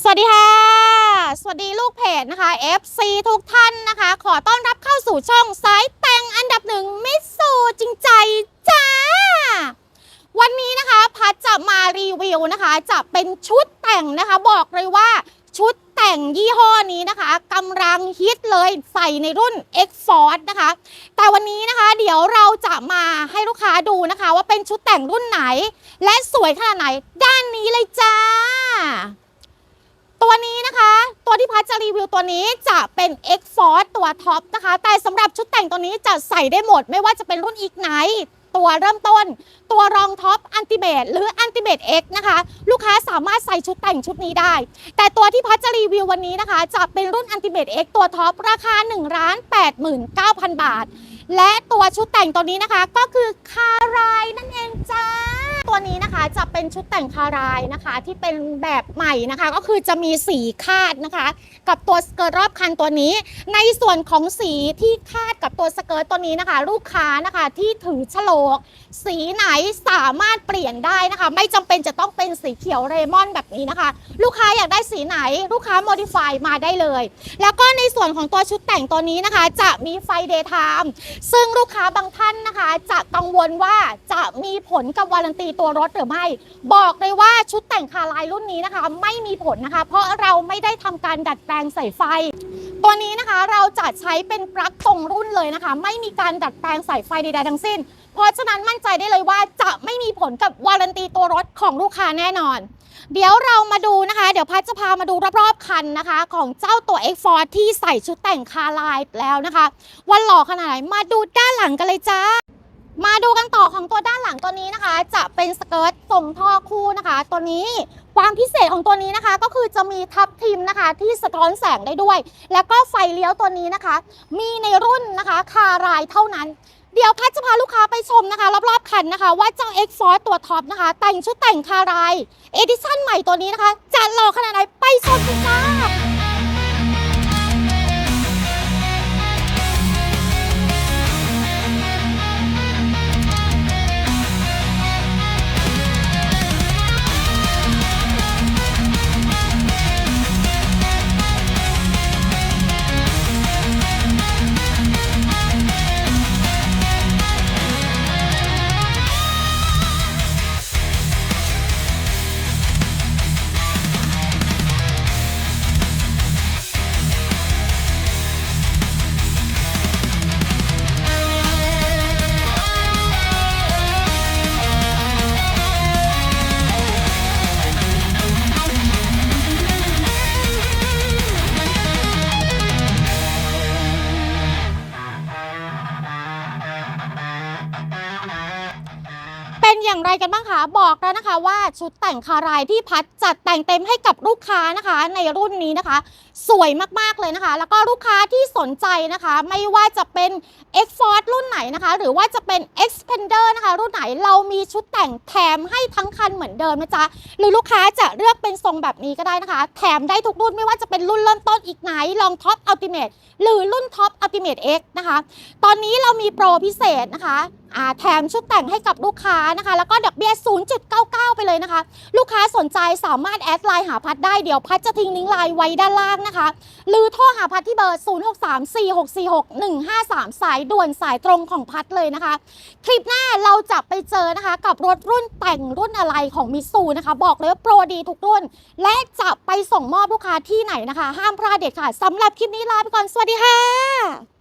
สวัสดีค่ะ สวัสดีลูกเพจนะคะ FC ทุกท่านนะคะ ขอต้อนรับเข้าสู่ช่องสายแต่งอันดับหนึ่งมิสูจริงใจจ้า วันนี้นะคะพัดจะมารีวิวนะคะ จะเป็นชุดแต่งนะคะ บอกเลยว่าชุดแต่งยี่ห้อนี้นะคะกำลังฮิตเลยใส่ในรุ่น X Force นะคะ แต่วันนี้นะคะ เดี๋ยวเราจะมาให้ลูกค้าดูนะคะ ว่าเป็นชุดแต่งรุ่นไหน และสวยขนาดไหนด้านนี้เลยจ้า ตัวนี้นะคะ ตัวที่พัช จะรีวิวตัวนี้จะเป็น X Force ตัวท็อปนะคะ แต่สำหรับชุดแต่งตัวนี้จะใส่ได้หมด ไม่ว่าจะเป็นรุ่นอีกไหนตัวเริ่มต้น ตัวรองท็อปอันติเ e หรืออันติเ e X นะคะ ลูกค้าสามารถใส่ชุดแต่งชุดนี้ได้ แต่ตัวที่พัชจะรีวิววันนี้นะคะ จะเป็นรุ่นอันติเ e X ตัวท็อปราคา 1 8 9 0 0 0 บาท และตัวชุดแต่งตัวนี้นะคะก็คือคารายนั่นเองจ้า ตัวนี้นะคะจะเป็นชุดแต่งคารายนะคะ ที่เป็นแบบใหม่นะคะ ก็คือจะมีสีคาดนะคะ กับตัวสเกิร์ตรอบคันตัวนี้ ในส่วนของสีที่คาดกับตัวสเกิร์ตตัวนี้นะคะ ลูกค้านะคะที่ถือฉลก สีไหนสามารถเปลี่ยนได้นะคะ ไม่จำเป็นจะต้องเป็นสีเขียวเรมอนแบบนี้นะคะ ลูกค้าอยากได้สีไหนลูกค้า modify มาได้เลย แล้วก็ในส่วนของตัวชุดแต่งตัวนี้นะคะ จะมีไฟ daytime ซึ่งลูกค้าบางท่านนะคะ จะกังวลว่าจะมีผลกับวารันตีตัวรถหรือไม่ บอกเลยว่าชุดแต่งคาร์ไลน์รุ่นนี้นะคะ ไม่มีผลนะคะ เพราะเราไม่ได้ทำการดัดแปลงใส่ไฟ ตัวนี้นะคะเราจะใช้เป็นปลั๊กตรงรุ่นเลยนะคะ ไม่มีการดัดแปลงใส่ไฟใดๆทั้งสิ้น เพราะฉะนั้นมั่นใจได้เลยว่าจะไม่มีผลกับวารันตีตัวรถของลูกค้าแน่นอน เดี๋ยวเรามาดูนะคะ เดี๋ยวพัชจะพามาดูรอบๆคันนะคะ ของเจ้าตัว X Force ที่ใส่ชุดแต่งคาร์ไลแล้วนะคะว่าหล่อขนาดไหนมาดูด้านหลังกันเลยจ้ามาดูกันต่อของตัวด้านหลังตัวนี้นะคะ จะเป็นสเกิร์ตทรงท่อคู่นะคะ ตัวนี้ความพิเศษของตัวนี้นะคะ ก็คือจะมีทับทิมนะคะ ที่สะท้อนแสงได้ด้วย แล้วก็ไฟเลี้ยวตัวนี้นะคะ มีในรุ่นนะคะ คารายเท่านั้น เดี๋ยวพัชจะพาลูกค้าไปชมนะคะ รอบๆคันนะคะ ว่าเจ้า X Force ตัวท็อปนะคะ แต่งชุดแต่งคารายเอดิชั่นใหม่ตัวนี้นะคะ จะหล่อขนาดไหนไปชมกันจ้า อย่างไรกันบ้างคะ บอกแล้วนะคะว่าชุดแต่งคารายที่พัดจัดแต่งเต็มให้กับลูกค้านะคะ ในรุ่นนี้นะคะ สวยมากๆเลยนะคะ แล้วก็ลูกค้าที่สนใจนะคะ ไม่ว่าจะเป็น X Force รุ่นไหนนะคะ หรือว่าจะเป็น Xpander นะคะ รุ่นไหนเรามีชุดแต่งแถมให้ทั้งคันเหมือนเดิมนะจ๊ะหรือลูกค้าจะเลือกเป็นทรงแบบนี้ก็ได้นะคะ แถมได้ทุกรุ่นไม่ว่าจะเป็นรุ่นเริ่มต้นอีกไหนลองท็อปอัลติเมทหรือรุ่นท็อปอัลติเมท X นะคะ ตอนนี้เรามีโปรพิเศษนะคะ แถมชุดแต่งให้กับลูกค้านะคะ แล้วก็ดอกเบี้ย 0.99 ไปเลยนะคะ ลูกค้าสนใจสามารถแอดไลน์หาพัดได้เดี๋ยวพัดจะทิ้งลิงก์ไลน์ไว้ด้านล่างนะคะ หรือโทรหาพัดที่เบอร์ 0634646153 สายด่วนสายตรงของพัดเลยนะคะ คลิปหน้าเราจะไปเจอนะคะ กับรถรุ่นแต่งรุ่นอะไรของมิซูนะคะ บอกเลยว่าโปรดีทุกรุ่น และจะไปส่งมอบลูกค้าที่ไหนนะคะ ห้ามพลาดเด็ดขาดสำหรับคลิปนี้ลาไปก่อนสวัสดีค่ะ